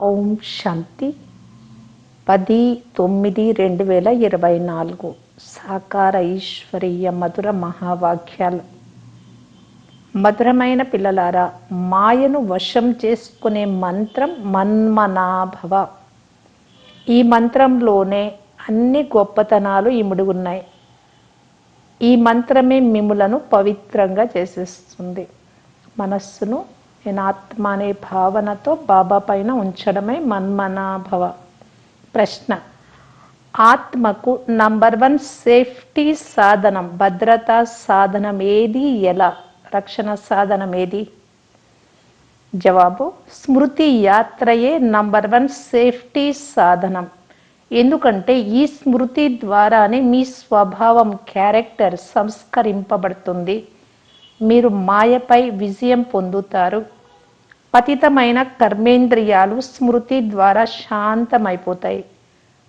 ఓం శాంతి. పది తొమ్మిది రెండు వేల ఇరవై నాలుగు సాకార ఈశ్వరీయ మధుర మహావాక్యాలు. మధురమైన పిల్లలారా మాయను వశం చేసుకునే మంత్రం మన్మనాభవ. ఈ మంత్రంలోనే అన్ని గొప్పతనాలు ఇమిడి ఉన్నాయి. ఈ మంత్రమే మిములను పవిత్రంగా చేసేస్తుంది. మనస్సును నేను ఆత్మ అనే భావనతో బాబా పైన ఉంచడమే మన్మనాభవ. ప్రశ్న. ఆత్మకు నంబర్ వన్ సేఫ్టీ సాధనం భద్రతా సాధనం ఏది ఎలా? రక్షణ సాధనం ఏది? జవాబు స్మృతి యాత్రయే నంబర్ వన్ సేఫ్టీ సాధనం. ఎందుకంటే ఈ స్మృతి ద్వారానే మీ స్వభావం క్యారెక్టర్ సంస్కరింపబడుతుంది. మీరు మాయపై విజయం పొందుతారు. పతితమైన కర్మేంద్రియాలు స్మృతి ద్వారా శాంతమైపోతాయి.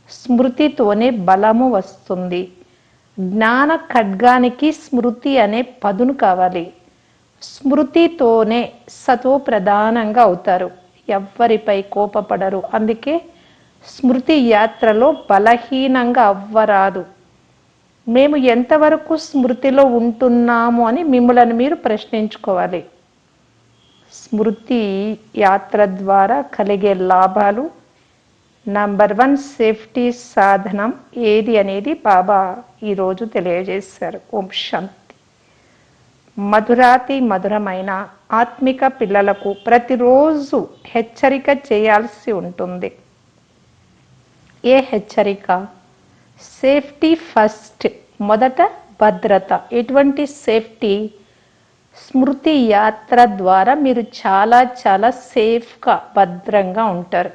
స్మృతితోనే బలము వస్తుంది. జ్ఞాన ఖడ్గానికి స్మృతి అనే పదును కావాలి. స్మృతితోనే సతో ప్రధానంగా అవుతారు. ఎవ్వరిపై కోపపడరు. అందుకే స్మృతి యాత్రలో బలహీనంగా అవ్వరాదు. మేము ఎంతవరకు స్మృతిలో ఉంటున్నాము అని మిమ్మల్ని మీరు ప్రశ్నించుకోవాలి. స్మృతి యాత్ర ద్వారా కలిగే లాభాలు. నంబర్ వన్ సేఫ్టీ సాధనం ఏది అనేది బాబా ఈరోజు తెలియజేశారు. ఓం శాంతి. మధురాతి మధురమైన ఆత్మిక పిల్లలకు ప్రతిరోజు హెచ్చరిక చేయాల్సి ఉంటుంది. ఏ హెచ్చరిక? సేఫ్టీ ఫస్ట్ మొదట భద్రత. ఎటువంటి సేఫ్టీ స్మృతి యాత్ర ద్వారా మీరు చాలా చాలా సేఫ్గా భద్రంగా ఉంటారు.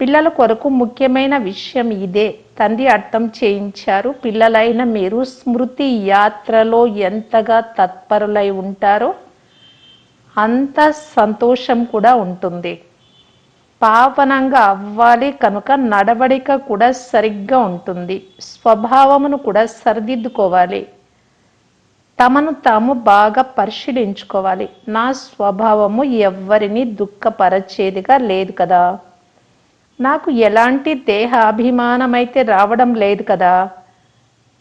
పిల్లల కొరకు ముఖ్యమైన విషయం ఇదే. తండ్రి అర్థం చేయించారు. పిల్లలైన మీరు స్మృతి యాత్రలో ఎంతగా తత్పరులై ఉంటారో అంత సంతోషం కూడా ఉంటుంది. పావనంగా అవ్వాలి కనుక నడవడిక కూడా సరిగ్గా ఉంటుంది. స్వభావమును కూడా సరిదిద్దుకోవాలి. తమను తాము బాగా పరిశీలించుకోవాలి. నా స్వభావము ఎవ్వరిని దుఃఖపరచేదిగా లేదు కదా. నాకు ఎలాంటి దేహ అభిమానమైతే రావడం లేదు కదా.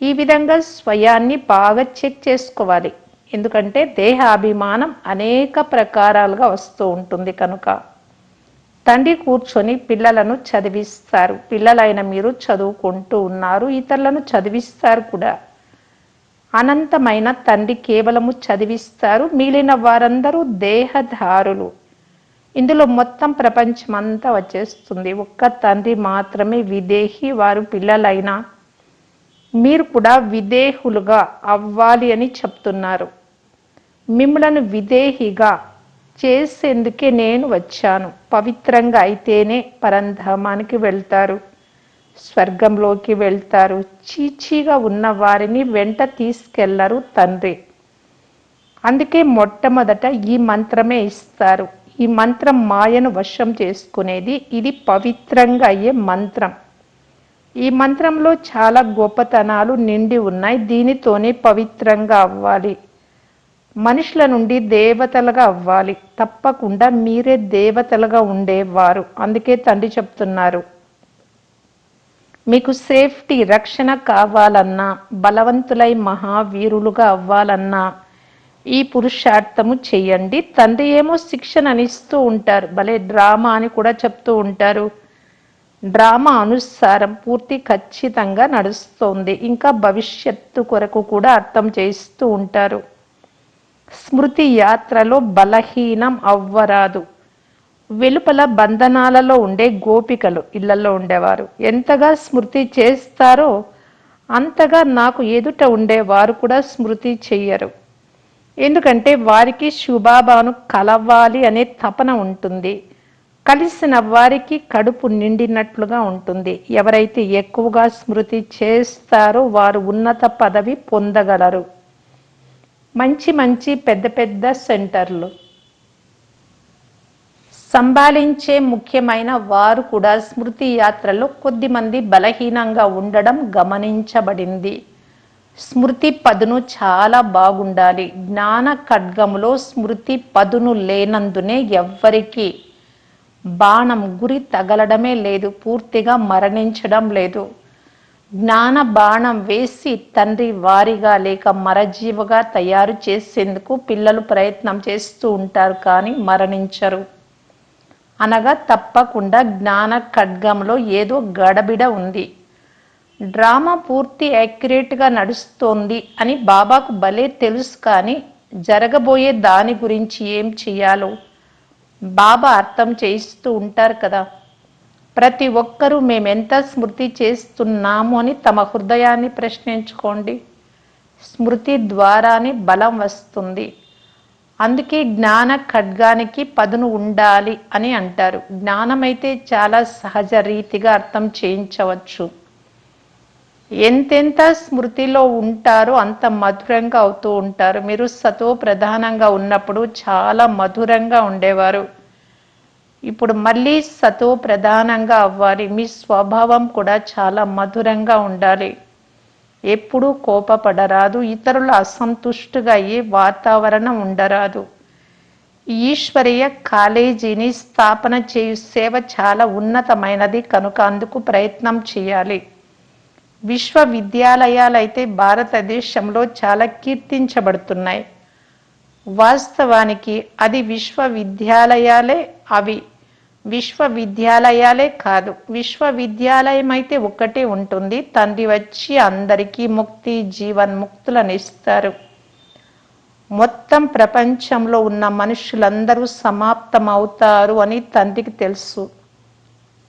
ఈ విధంగా స్వయాన్ని బాగా చెక్ చేసుకోవాలి. ఎందుకంటే దేహ అభిమానం అనేక ప్రకారాలుగా వస్తూ ఉంటుంది కనుక. తండ్రి కూర్చొని పిల్లలను చదివిస్తారు. పిల్లలైన మీరు చదువుకుంటూ ఉన్నారు. ఇతరులను చదివిస్తారు కూడా. అనంతమైన తండ్రి కేవలము చదివిస్తారు. మిగిలిన వారందరూ దేహధారులు. ఇందులో మొత్తం ప్రపంచం అంతా వచ్చేస్తుంది. ఒక్క తండ్రి మాత్రమే విదేహి వారు పిల్లలైనా మీరు కూడా విదేహులుగా అవ్వాలి అని చెప్తున్నారు. మిమ్మలను విదేహిగా చేసేందుకే నేను వచ్చాను. పవిత్రంగా అయితేనే పరంధామానికి వెళ్తారు. స్వర్గంలోకి వెళ్తారు. చీచీగా ఉన్న వారిని వెంట తీసుకెళ్ళరు తండ్రి. అందుకే మొట్టమొదట ఈ మంత్రమే ఇస్తారు. ఈ మంత్రం మాయను వశం చేసుకునేది. ఇది పవిత్రంగా అయ్యే మంత్రం. ఈ మంత్రంలో చాలా గొప్పతనాలు నిండి ఉన్నాయి. దీనితోనే పవిత్రంగా అవ్వాలి. మనుషుల నుండి దేవతలుగా అవ్వాలి. తప్పకుండా మీరే దేవతలుగా ఉండేవారు. అందుకే తండ్రి చెప్తున్నారు. మీకు సేఫ్టీ రక్షణ కావాలన్నా బలవంతులై మహావీరులుగా అవ్వాలన్నా ఈ పురుషార్థము చేయండి. తండ్రి ఏమో శిక్షణ అనిస్తూ ఉంటారు. భలే డ్రామా అని కూడా చెప్తూ ఉంటారు. డ్రామా అనుసారం పూర్తి ఖచ్చితంగా నడుస్తోంది. ఇంకా భవిష్యత్తు కొరకు కూడా అర్థం చేస్తూ ఉంటారు. స్మృతి యాత్రలో బలహీనం అవ్వరాదు. వెలుపల బంధనాలలో ఉండే గోపికలు ఇళ్ళలో ఉండేవారు. ఎంతగా స్మృతి చేస్తారో అంతగా నాకు ఎదుట ఉండేవారు కూడా స్మృతి చెయ్యరు. ఎందుకంటే వారికి శుభాబాను కలవాలి అనే తపన ఉంటుంది. కలిసిన వారికి కడుపు నిండినట్లుగా ఉంటుంది. ఎవరైతే ఎక్కువగా స్మృతి చేస్తారో వారు ఉన్నత పదవి పొందగలరు. మంచి మంచి పెద్ద పెద్ద సెంటర్లు. సంభాళించే ముఖ్యమైన వారు కూడా స్మృతి యాత్రలో కొద్దిమంది బలహీనంగా ఉండడం గమనించబడింది. స్మృతి పదును చాలా బాగుండాలి. జ్ఞాన ఖడ్గములో స్మృతి పదును లేనందునే ఎవ్వరికి బాణం గురి తగలడమే లేదు పూర్తిగా మరణించడం లేదు. జ్ఞాన బాణం వేసి తండ్రి వారిగా లేక మరజీవగా తయారు చేసేందుకు పిల్లలు ప్రయత్నం చేస్తూ ఉంటారు కానీ మరణించరు. అనగా తప్పకుండా జ్ఞాన ఖడ్గంలో ఏదో గడబిడ ఉంది. డ్రామా పూర్తి యాక్యురేట్గా నడుస్తోంది అని బాబాకు భలే తెలుసు కానీ జరగబోయే దాని గురించి ఏం చేయాలో బాబా అర్థం చేయిస్తూ ఉంటారు కదా. ప్రతి ఒక్కరూ మేమెంత స్మృతి చేస్తున్నాము అని తమ హృదయాన్ని ప్రశ్నించుకోండి. స్మృతి ద్వారానే బలం వస్తుంది. అందుకే జ్ఞాన ఖడ్గానికి పదును ఉండాలి అని అంటారు. జ్ఞానమైతే చాలా సహజ రీతిగా అర్థం చేయించవచ్చు. ఎంతెంత స్మృతిలో ఉంటారో అంత మధురంగా అవుతూ ఉంటారు. మీరు సతో ప్రధానంగా ఉన్నప్పుడు చాలా మధురంగా ఉండేవారు. ఇప్పుడు మళ్ళీ సతో ప్రధానంగా అవ్వాలి. మీ స్వభావం కూడా చాలా మధురంగా ఉండాలి. ఎప్పుడూ కోపపడరాదు ఇతరుల అసంతుష్టుగా అయ్యే వాతావరణం ఉండరాదు. ఈశ్వరీయ కాలేజీని స్థాపన చేయు సేవ చాలా ఉన్నతమైనది కనుక అందుకు ప్రయత్నం చేయాలి. విశ్వవిద్యాలయాలు అయితే భారతదేశంలో చాలా కీర్తించబడుతున్నాయి. వాస్తవానికి అది విశ్వవిద్యాలయాలే అవి. విశ్వవిద్యాలయాలే కాదు. విశ్వవిద్యాలయం అయితే ఒక్కటే ఉంటుంది. తండ్రి వచ్చి అందరికీ ముక్తి జీవన్ముక్తులను ఇస్తారు మొత్తం ప్రపంచంలో ఉన్న మనుషులందరూ సమాప్తమవుతారు అని తండ్రికి తెలుసు.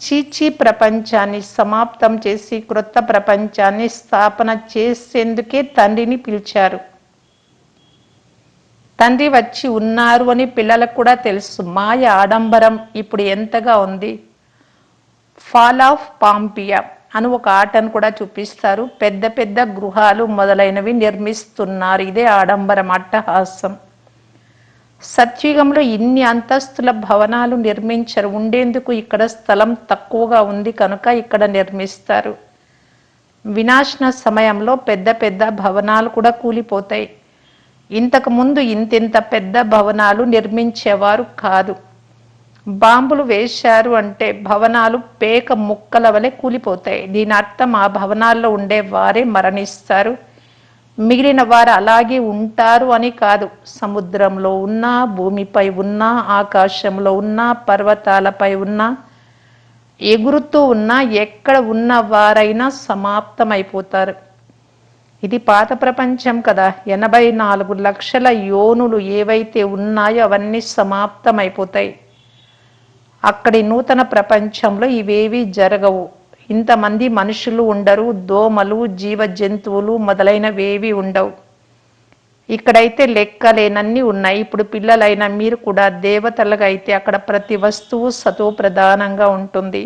చీచీ ప్రపంచాన్ని సమాప్తం చేసి క్రొత్త ప్రపంచాన్ని స్థాపన చేసేందుకే తండ్రిని పిలిచారు. తండ్రి వచ్చి ఉన్నారు అని పిల్లలకు కూడా తెలుసు. మాయ ఆడంబరం ఇప్పుడు ఎంతగా ఉంది? ఫాల్ ఆఫ్ పాంపియా అని ఒక ఆటను కూడా చూపిస్తారు. పెద్ద పెద్ద గృహాలు మొదలైనవి నిర్మిస్తున్నారు. ఇదే ఆడంబరం అట్టహాసం. సత్యుగంలో ఇన్ని అంతస్తుల భవనాలు నిర్మించరు. ఉండేందుకు ఇక్కడ స్థలం తక్కువగా ఉంది కనుక ఇక్కడ నిర్మిస్తారు. వినాశన సమయంలో పెద్ద పెద్ద భవనాలు కూడా కూలిపోతాయి. ఇంతకుముందు ఇంతింత పెద్ద భవనాలు నిర్మించేవారు కాదు. బాంబులు వేశారు అంటే భవనాలు పేక ముక్కల వలె కూలిపోతాయి. దీని అర్థం ఆ భవనాల్లో ఉండే వారే మరణిస్తారు. మిగిలిన వారు అలాగే ఉంటారు అని కాదు. సముద్రంలో ఉన్నా భూమిపై ఉన్నా ఆకాశంలో ఉన్నా పర్వతాలపై ఉన్నా ఎగురుతూ ఉన్నా ఎక్కడ ఉన్న వారైనా సమాప్తమైపోతారు. ఇది పాత ప్రపంచం కదా. ఎనభై నాలుగు లక్షల యోనులు ఏవైతే ఉన్నాయో అవన్నీ సమాప్తమైపోతాయి. అక్కడి నూతన ప్రపంచంలో ఇవేవి జరగవు. ఇంతమంది మనుషులు ఉండరు దోమలు జీవ జంతువులు మొదలైనవేవి ఉండవు. ఇక్కడైతే లెక్కలేనన్నీ ఉన్నాయి. ఇప్పుడు పిల్లలైన మీరు కూడా దేవతలుగా అయితే అక్కడ ప్రతి వస్తువు సతో ప్రధానంగా ఉంటుంది.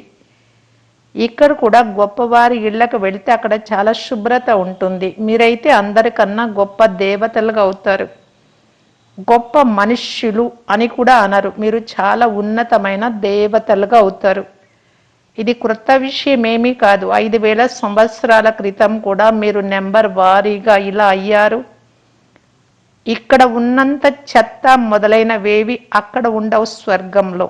ఇక్కడ కూడా గొప్పవారి ఇళ్ళకు వెళితే అక్కడ చాలా శుభ్రత ఉంటుంది. మీరైతే అందరికన్నా గొప్ప దేవతలుగా అవుతారు. గొప్ప మనుష్యులు అని కూడా అనరు. మీరు చాలా ఉన్నతమైన దేవతలుగా అవుతారు. ఇది క్రొత్త విషయం ఏమీ కాదు. ఐదు వేల సంవత్సరాల క్రితం కూడా మీరు నెంబర్ వారీగా ఇలా అయ్యారు. ఇక్కడ ఉన్నంత చెత్త మొదలైనవేవి అక్కడ ఉండవు స్వర్గంలో.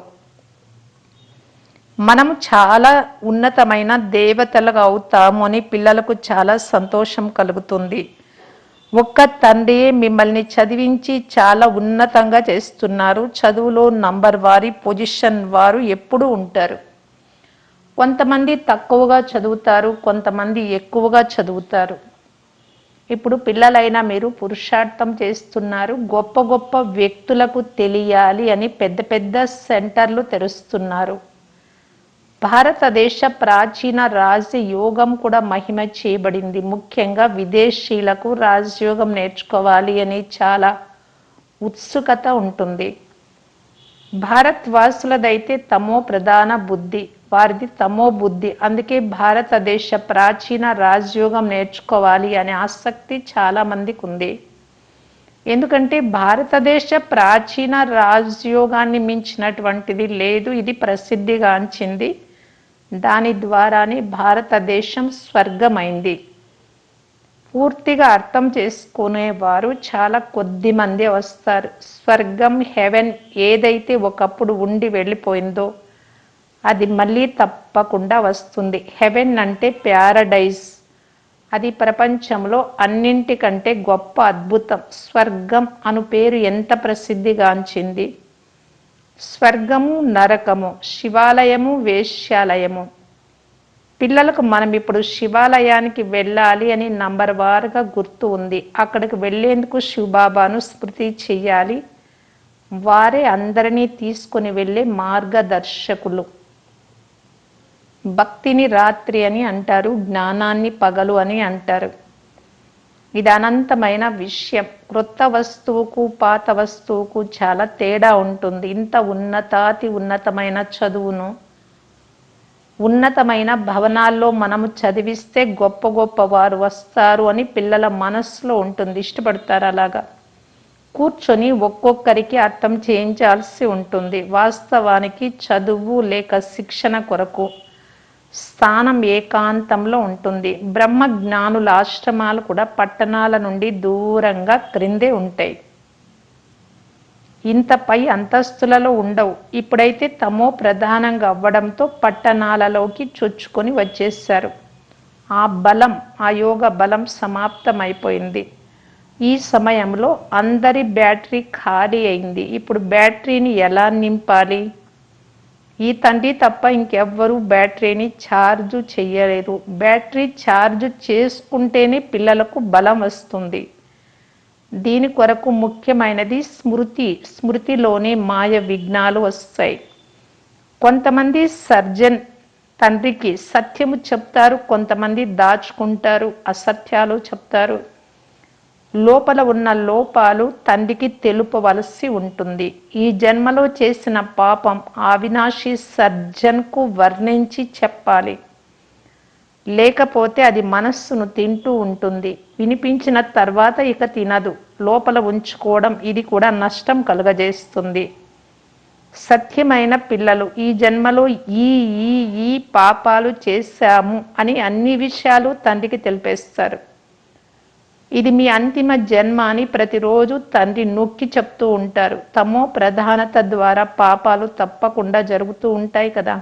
మనం చాలా ఉన్నతమైన దేవతలుగా అవుతాము అని పిల్లలకు చాలా సంతోషం కలుగుతుంది. ఒక్క తండ్రి మిమ్మల్ని చదివించి చాలా ఉన్నతంగా చేస్తున్నారు. చదువులో నంబర్ వారి పొజిషన్ వారు ఎప్పుడూ ఉంటారు. కొంతమంది తక్కువగా చదువుతారు కొంతమంది ఎక్కువగా చదువుతారు. ఇప్పుడు పిల్లలైనా మీరు పురుషార్థం చేస్తున్నారు. గొప్ప గొప్ప వ్యక్తులకు తెలియాలి అని పెద్ద పెద్ద సెంటర్లు తెరుస్తున్నారు. భారతదేశ ప్రాచీన రాజయోగం కూడా మహిమ చేయబడింది. ముఖ్యంగా విదేశీలకు రాజయోగం నేర్చుకోవాలి అని చాలా ఉత్సుకత ఉంటుంది. భారత్ వాసులదైతే తమో ప్రధాన బుద్ధి వారిది తమో బుద్ధి. అందుకే భారతదేశ ప్రాచీన రాజయోగం నేర్చుకోవాలి అనే ఆసక్తి చాలా మందికి ఉంది ఎందుకంటే భారతదేశ ప్రాచీన రాజయోగాన్ని మించినటువంటిది లేదు ఇది ప్రసిద్ధిగాంచింది. దాని ద్వారానే భారతదేశం స్వర్గమైంది. పూర్తిగా అర్థం చేసుకునేవారు చాలా కొద్ది మంది వస్తారు. స్వర్గం హెవెన్ ఏదైతే ఒకప్పుడు ఉండి వెళ్ళిపోయిందో అది మళ్ళీ తప్పకుండా వస్తుంది. హెవెన్ అంటే ప్యారడైజ్. అది ప్రపంచంలో అన్నింటికంటే గొప్ప అద్భుతం. స్వర్గం అను పేరు ఎంత ప్రసిద్ధిగాంచింది? స్వర్గము నరకము శివాలయము వేశ్యాలయము. పిల్లలకు మనం ఇప్పుడు శివాలయానికి వెళ్ళాలి అని నంబర్ వారుగా గుర్తు ఉంది. అక్కడికి వెళ్ళేందుకు శివబాబాను స్మృతి చెయ్యాలి వారే అందరినీ తీసుకుని వెళ్ళే మార్గదర్శకులు. భక్తిని రాత్రి అని అంటారు జ్ఞానాన్ని పగలు అని అంటారు. ఇది అనంతమైన విషయం. క్రొత్త వస్తువుకు పాత వస్తువుకు చాలా తేడా ఉంటుంది. ఇంత ఉన్నతాతి ఉన్నతమైన చదువును ఉన్నతమైన భవనాల్లో మనము చదివిస్తే గొప్ప గొప్ప వారు వస్తారు అని పిల్లల మనస్సులో ఉంటుంది. ఇష్టపడతారు అలాగా? కూర్చొని ఒక్కొక్కరికి అర్థం చేయించాల్సి ఉంటుంది. వాస్తవానికి చదువు లేక శిక్షణ కొరకు. స్థానం ఏకాంతంలో ఉంటుంది. బ్రహ్మ జ్ఞానుల ఆశ్రమాలు కూడా పట్టణాల నుండి దూరంగా క్రిందే ఉంటాయి. ఇంత పై అంతస్తులలో ఉండవు. ఇప్పుడైతే తమో ప్రధానంగా అవ్వడంతో పట్టణాలలోకి చొచ్చుకొని వచ్చేసారు ఆ బలం ఆ యోగ బలం సమాప్తమైపోయింది. ఈ సమయంలో అందరి బ్యాటరీ ఖాళీ అయింది. ఇప్పుడు బ్యాటరీని ఎలా నింపాలి? ఈ తండ్రి తప్ప ఇంకెవ్వరూ బ్యాటరీని ఛార్జు చేయలేరు బ్యాటరీ ఛార్జ్ చేసుకుంటేనే పిల్లలకు బలం వస్తుంది. దీని కొరకు ముఖ్యమైనది స్మృతి. స్మృతిలోనే మాయ విఘ్నాలు వస్తాయి. కొంతమంది సర్జన్ తండ్రికి సత్యము చెప్తారు కొంతమంది దాచుకుంటారు అసత్యాలు చెప్తారు. లోపల ఉన్న లోపాలు తండ్రికి తెలుపవలసి ఉంటుంది. ఈ జన్మలో చేసిన పాపం అవినాశి సర్జన్కు వర్ణించి చెప్పాలి. లేకపోతే అది మనస్సును తింటూ ఉంటుంది. వినిపించిన తర్వాత ఇక తినదు. లోపల ఉంచుకోవడం ఇది కూడా నష్టం కలుగజేస్తుంది. సత్యమైన పిల్లలు ఈ జన్మలో ఈ ఈ ఈ పాపాలు చేశాము అని అన్ని విషయాలు తండ్రికి తెలిపేస్తారు. ఇది మీ అంతిమ జన్మ అని ప్రతిరోజు తండ్రి నొక్కి చెప్తూ ఉంటారు. తమో ప్రధానత ద్వారా పాపాలు తప్పకుండా జరుగుతూ ఉంటాయి కదా.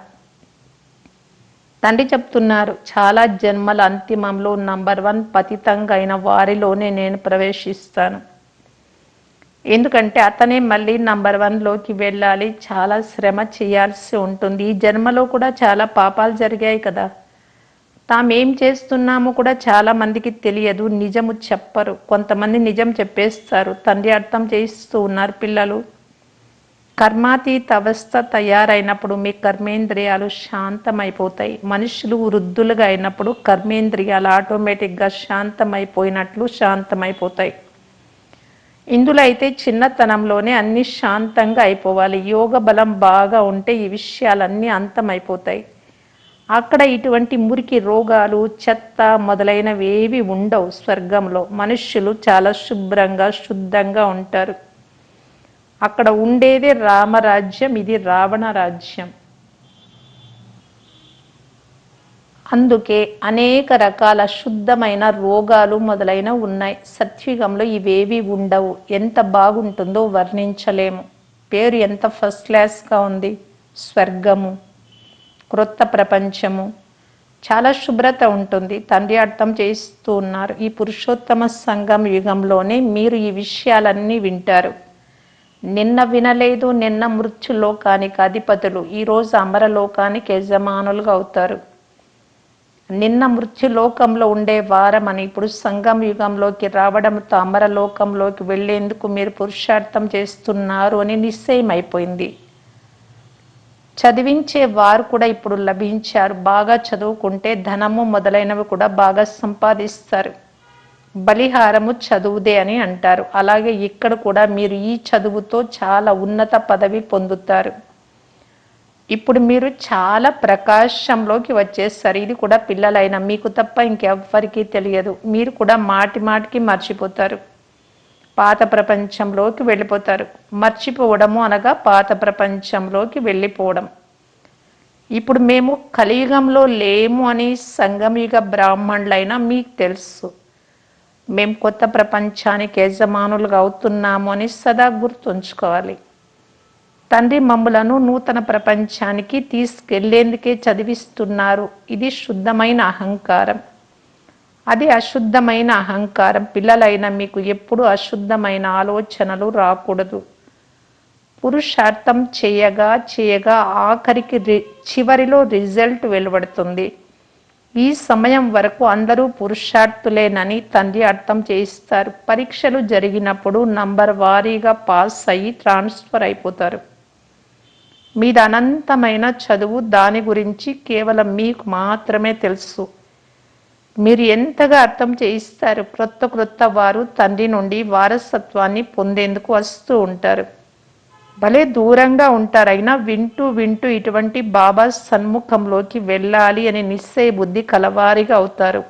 తండ్రి చెప్తున్నారు చాలా జన్మల అంతిమంలో నంబర్ వన్ పతితంగా అయిన వారిలోనే నేను ప్రవేశిస్తాను. ఎందుకంటే అతనే మళ్ళీ నంబర్ వన్లోకి వెళ్ళాలి చాలా శ్రమ చేయాల్సి ఉంటుంది. ఈ జన్మలో కూడా చాలా పాపాలు జరిగాయి కదా. తామేం చేస్తున్నామో కూడా చాలా మందికి తెలియదు నిజము చెప్పరు. కొంతమంది నిజం చెప్పేస్తారు తండ్రి అర్థం చేయిస్తూ ఉన్నారు పిల్లలు. కర్మాతీత అవస్థ తయారైనప్పుడు మీ కర్మేంద్రియాలు శాంతమైపోతాయి. మనుషులు వృద్ధులుగా అయినప్పుడు కర్మేంద్రియాలు ఆటోమేటిక్గా శాంతమైపోయినట్లు శాంతమైపోతాయి. ఇందులో అయితే చిన్నతనంలోనే అన్ని శాంతంగా అయిపోవాలి. యోగ బలం బాగా ఉంటే ఈ విషయాలన్నీ అంతమైపోతాయి. అక్కడ ఇటువంటి మురికి రోగాలు చెత్త మొదలైనవి ఏవి ఉండవు స్వర్గంలో. మనుష్యులు చాలా శుభ్రంగా శుద్ధంగా ఉంటారు. అక్కడ ఉండేదే రామరాజ్యం ఇది రావణ రాజ్యం. అందుకే అనేక రకాల శుద్ధమైన రోగాలు మొదలైన ఉన్నాయి. సత్యుగంలో ఇవేవి ఉండవు. ఎంత బాగుంటుందో వర్ణించలేము. పేరు ఎంత ఫస్ట్ క్లాస్గా ఉంది? స్వర్గము. క్రొత్త ప్రపంచము. చాలా శుభ్రత ఉంటుంది. తండ్రి అర్థం చేస్తూ ఉన్నారు. ఈ పురుషోత్తమ సంఘం యుగంలోనే మీరు ఈ విషయాలన్నీ వింటారు. నిన్న వినలేదు నిన్న మృత్యులోకానికి అధిపతులు. ఈరోజు అమరలోకానికి యజమానులుగా అవుతారు. నిన్న మృత్యులోకంలో ఉండే వారమని ఇప్పుడు సంఘం యుగంలోకి రావడంతో అమరలోకంలోకి వెళ్ళేందుకు మీరు పురుషార్థం చేస్తున్నారు అని నిశ్చయం అయిపోయింది చదివించే వారు కూడా ఇప్పుడు లభించారు. బాగా చదువుకుంటే ధనము మొదలైనవి కూడా బాగా సంపాదిస్తారు. బలిహారము చదువుదే అని అంటారు. అలాగే ఇక్కడ కూడా మీరు ఈ చదువుతో చాలా ఉన్నత పదవి పొందుతారు. ఇప్పుడు మీరు చాలా ప్రకాశంలోకి వచ్చేస్తారు. ఇది కూడా పిల్లలైన మీకు తప్ప ఇంకెవ్వరికీ తెలియదు. మీరు కూడా మాటి మాటికి మర్చిపోతారు. పాత ప్రపంచంలోకి వెళ్ళిపోతారు. మర్చిపోవడము అనగా పాత ప్రపంచంలోకి వెళ్ళిపోవడం. ఇప్పుడు మేము కలియుగంలో లేము అని సంగమయుగ బ్రాహ్మణులైనా మీకు తెలుసు. మేము కొత్త ప్రపంచానికి యజమానులుగా అవుతున్నాము అని సదా గుర్తుంచుకోవాలి. తండ్రి మమ్ములను నూతన ప్రపంచానికి తీసుకెళ్ళేందుకే చదివిస్తున్నారు. ఇది శుద్ధమైన అహంకారం. అది అశుద్ధమైన అహంకారం. పిల్లలైన మీకు ఎప్పుడు అశుద్ధమైన ఆలోచనలు రాకూడదు. పురుషార్థం చేయగా చేయగా ఆఖరికి రి- చివరిలో రిజల్ట్ వెలువడుతుంది. ఈ సమయం వరకు అందరూ పురుషార్థులేనని తండ్రి అర్థం చేయిస్తారు. పరీక్షలు జరిగినప్పుడు నంబర్ వారీగా పాస్ అయ్యి ట్రాన్స్ఫర్ అయిపోతారు. మీది అనంతమైన చదువు దాని గురించి కేవలం మీకు మాత్రమే తెలుసు. మీరు ఎంతగా అర్థం చేయిస్తారు క్రొత్త క్రొత్త వారు తండ్రి నుండి వారసత్వాన్ని పొందేందుకు వస్తూ ఉంటారు. భలే దూరంగా ఉంటారు. అయినా వింటూ వింటూ ఇటువంటి బాబా సన్ముఖంలోకి వెళ్ళాలి అని నిశ్చయ బుద్ధి కలవారిగా అవుతారు.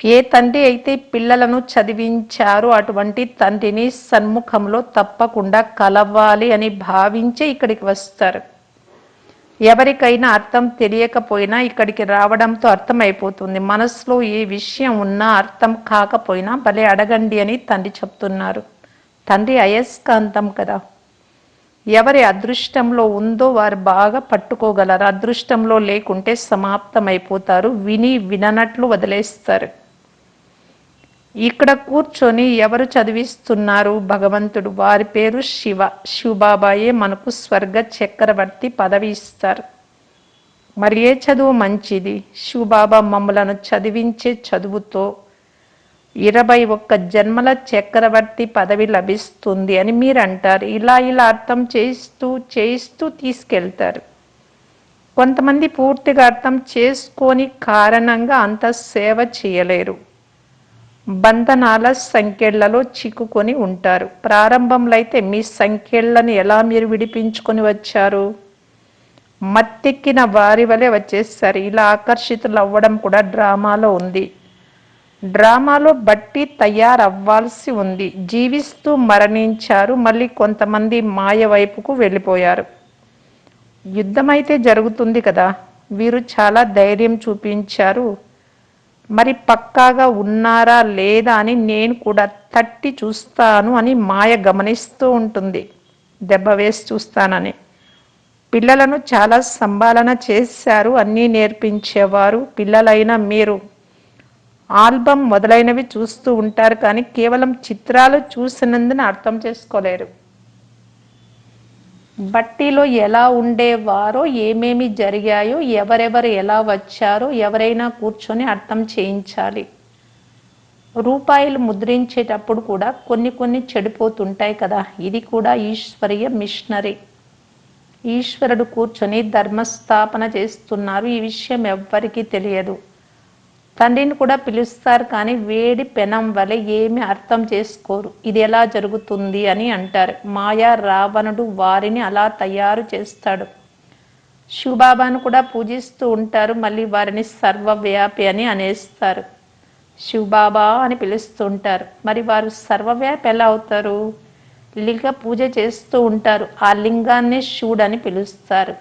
ఏ తండ్రి అయితే పిల్లలను చదివించారో అటువంటి తండ్రిని సన్ముఖంలో తప్పకుండా కలవాలి అని భావించే ఇక్కడికి వస్తారు. ఎవరికైనా అర్థం తెలియకపోయినా ఇక్కడికి రావడంతో అర్థమైపోతుంది. మనసులో ఏ విషయం ఉన్నా అర్థం కాకపోయినా భలే అడగండి అని తండ్రి చెప్తున్నారు. తండ్రి అయస్కాంతం కదా. ఎవరి అదృష్టంలో ఉందో వారు బాగా పట్టుకోగలరు. అదృష్టంలో లేకుంటే సమాప్తమైపోతారు. విని విననట్లు వదిలేస్తారు. ఇక్కడ కూర్చొని ఎవరు చదివిస్తున్నారు? భగవంతుడు వారి పేరు శివ. శివబాబాయే మనకు స్వర్గ చక్రవర్తి పదవి ఇస్తారు. మరి ఏ చదువు మంచిది? శివబాబా మమ్మలను చదివించే చదువుతో ఇరవై ఒక్క జన్మల చక్రవర్తి పదవి లభిస్తుంది అని మీరు అంటారు ఇలా ఇలా అర్థం చేస్తూ చేస్తూ తీసుకెళ్తారు. కొంతమంది పూర్తిగా అర్థం చేసుకొని కారణంగా అంత సేవ చేయలేరు. బంధనాల సంఖ్యలలో చిక్కుకొని ఉంటారు. ప్రారంభంలో అయితే మీ సంఖ్యలను ఎలా మీరు విడిపించుకొని వచ్చారు? మత్తెక్కిన వారి వలె వచ్చేసరి. ఇలా ఆకర్షితులు అవ్వడం కూడా డ్రామాలో ఉంది. డ్రామాలో బట్టి తయారవ్వాల్సి ఉంది. జీవిస్తూ మరణించారు. మళ్ళీ కొంతమంది మాయ వైపుకు వెళ్ళిపోయారు. యుద్ధమైతే జరుగుతుంది కదా. వీరు చాలా ధైర్యం చూపించారు. మరి పక్కాగా ఉన్నారా లేదా అని నేను కూడా తట్టి చూస్తాను అని మాయ గమనిస్తూ ఉంటుంది. దెబ్బ వేసి చూస్తానని. పిల్లలను చాలా సంభాలన చేశారు అన్నీ నేర్పించేవారు. పిల్లలైన మీరు ఆల్బమ్ మొదలైనవి చూస్తూ ఉంటారు కానీ కేవలం చిత్రాలు చూసినందున అర్థం చేసుకోలేరు. బట్టీలో ఎలా ఉండేవారో ఏమేమి జరిగాయో ఎవరెవరు ఎలా వచ్చారో ఎవరైనా కూర్చొని అర్థం చేయించాలి. రూపాయలు ముద్రించేటప్పుడు కూడా కొన్ని కొన్ని చెడిపోతుంటాయి కదా. ఇది కూడా ఈశ్వరీయ మిషనరీ. ఈశ్వరుడు కూర్చొని ధర్మస్థాపన చేస్తున్నారు. ఈ విషయం ఎవ్వరికీ తెలియదు. తండ్రిని కూడా పిలుస్తారు కానీ వేడి పెనం వలె ఏమి అర్థం చేసుకోరు. ఇది ఎలా జరుగుతుంది అని అంటారు. మాయా రావణుడు వారిని అలా తయారు చేస్తాడు. శివబాబాను కూడా పూజిస్తూ ఉంటారు. మళ్ళీ వారిని సర్వవ్యాపి అని అనేస్తారు. శివబాబా అని పిలుస్తుంటారు మరి వారు సర్వవ్యాపి ఎలా అవుతారు? లింగ పూజ చేస్తూ ఉంటారు. ఆ లింగాన్ని శివుడు అని పిలుస్తారు.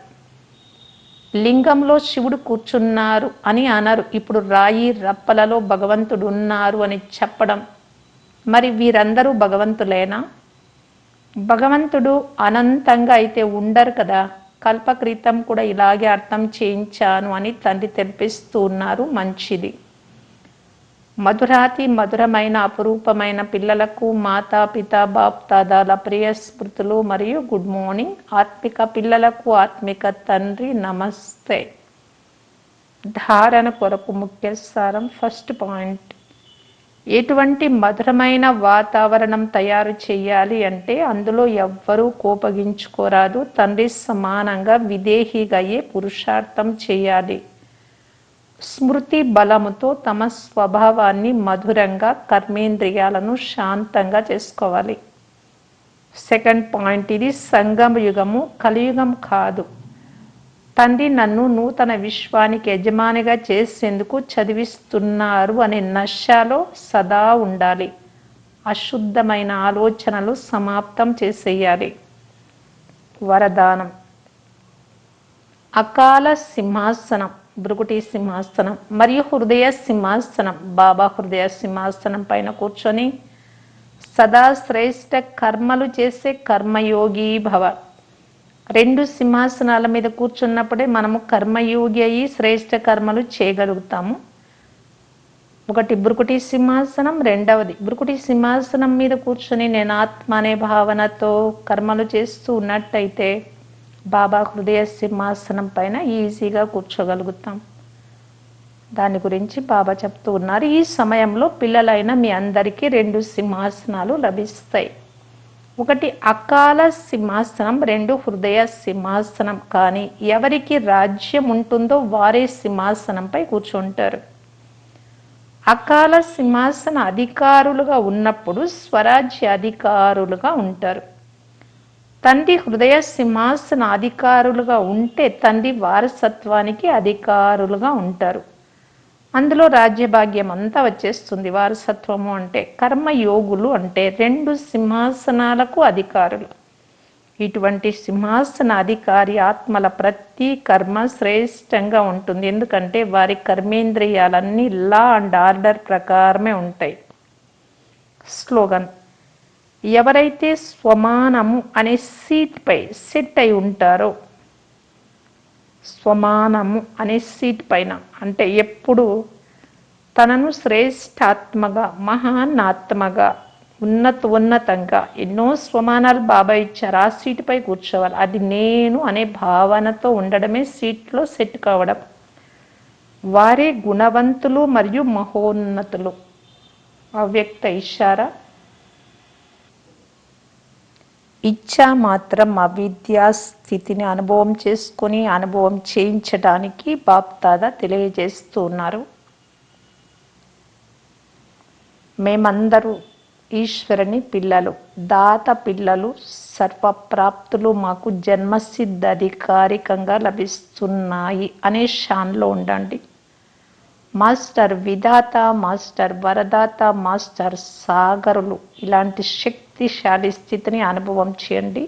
లింగంలో శివుడు కూర్చున్నారు అని అనరు ఇప్పుడు రాయి రప్పలలో భగవంతుడు ఉన్నారు అని చెప్పడం. మరి వీరందరూ భగవంతులేనా? భగవంతుడు అనంతంగా అయితే ఉండరు కదా. కల్పక్రితం కూడా ఇలాగే అర్థం చేయించాను అని తండ్రి తెలిపిస్తూ ఉన్నారు మంచిది. మధురాతి మధురమైన అపురూపమైన పిల్లలకు మాతా పిత బాప్ దాదాల ప్రియ స్మృతులు మరియు గుడ్ మార్నింగ్. ఆత్మిక పిల్లలకు ఆత్మిక తండ్రి నమస్తే. ధారణ కొరకు ముఖ్య సారం ఫస్ట్ పాయింట్. ఎటువంటి మధురమైన వాతావరణం తయారు చేయాలి అంటే అందులో ఎవ్వరూ కోపగించుకోరాదు. తండ్రి సమానంగా విదేహిగా అయ్యే పురుషార్థం చేయాలి. స్మృతి బలముతో తమ స్వభావాన్ని మధురంగా కర్మేంద్రియాలను శాంతంగా చేసుకోవాలి. సెకండ్ పాయింట్ ఇది సంగమ యుగము కలియుగం కాదు. తండ్రి నన్ను నూతన విశ్వానికి యజమానిగా చేసేందుకు చదివిస్తున్నారు అనే నశాలో సదా ఉండాలి. అశుద్ధమైన ఆలోచనలు సమాప్తం చేసేయాలి. వరదానం. అకాల సింహాసనం. భృగుటి సింహాసనం మరియు హృదయ సింహాసనం బాబా హృదయ సింహాసనం పైన కూర్చొని సదా శ్రేష్ట కర్మలు చేసే కర్మయోగి భవ. రెండు సింహాసనాల మీద కూర్చున్నప్పుడే మనము కర్మయోగి అయి శ్రేష్ట కర్మలు చేయగలుగుతాము. ఒకటి బ్రుకుటి సింహాసనం రెండవది బురుకుటి సింహాసనం మీద కూర్చొని నేను ఆత్మ అనే భావనతో కర్మలు చేస్తూ ఉన్నట్టయితే బాబా హృదయ సింహాసనం పైన ఈజీగా కూర్చోగలుగుతాం. దాని గురించి బాబా చెప్తూ ఉన్నారు. ఈ సమయంలో పిల్లలైన మీ అందరికీ రెండు సింహాసనాలు లభిస్తాయి. ఒకటి అకాల సింహాసనం రెండు హృదయ సింహాసనం. కానీ ఎవరికి రాజ్యం ఉంటుందో వారే సింహాసనంపై కూర్చుంటారు. అకాల సింహాసన అధికారులుగా ఉన్నప్పుడు స్వరాజ్య అధికారులుగా ఉంటారు. తండ్రి హృదయ సింహాసన అధికారులుగా ఉంటే తండ్రి వారసత్వానికి అధికారులుగా ఉంటారు. అందులో రాజ్యభాగ్యం అంతా వచ్చేస్తుంది వారసత్వము అంటే కర్మయోగులు అంటే రెండు సింహాసనాలకు అధికారులు. ఇటువంటి సింహాసన అధికారి ఆత్మల ప్రతి కర్మ శ్రేష్టంగా ఉంటుంది. ఎందుకంటే వారి కర్మేంద్రియాలన్నీ లా అండ్ ఆర్డర్ ప్రకారమే ఉంటాయి. స్లోగన్. ఎవరైతే స్వమానము అనే సీట్పై సెట్ అయి ఉంటారో స్వమానము అనే సీట్ పైన అంటే ఎప్పుడు తనను శ్రేష్టాత్మగా మహానాత్మగా ఉన్నత ఉన్నతంగా ఎన్నో స్వమానాలు బాబా ఇచ్చారు ఆ సీటుపై కూర్చోవాలి. అది నేను అనే భావనతో ఉండడమే సీట్లో సెట్ కావడం. వారే గుణవంతులు మరియు మహోన్నతులు. అవ్యక్త ఇషారా ఇచ్చా మాత్రం అవిద్యా స్థితిని అనుభవం చేసుకొని అనుభవం చేయించడానికి బాప్తాద తెలియజేస్తూ ఉన్నారు. మేమందరూ ఈశ్వరుని పిల్లలు దాత పిల్లలు సర్వప్రాప్తులు మాకు జన్మసిద్ధ అధికారికంగా లభిస్తున్నాయి అనే షాన్లో ఉండండి. మాస్టర్ విధాత మాస్టర్ వరదాత మాస్టర్ సాగరులు ఇలాంటి శక్తి శక్తిశాలి స్థితిని అనుభవం చేయండి.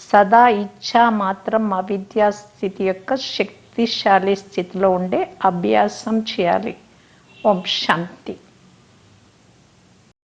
సదా ఇచ్చా మాత్రం అవిద్యా స్థితి యొక్క శక్తిశాలి స్థితిలో ఉండే అభ్యాసం చేయాలి. ఓం శాంతి.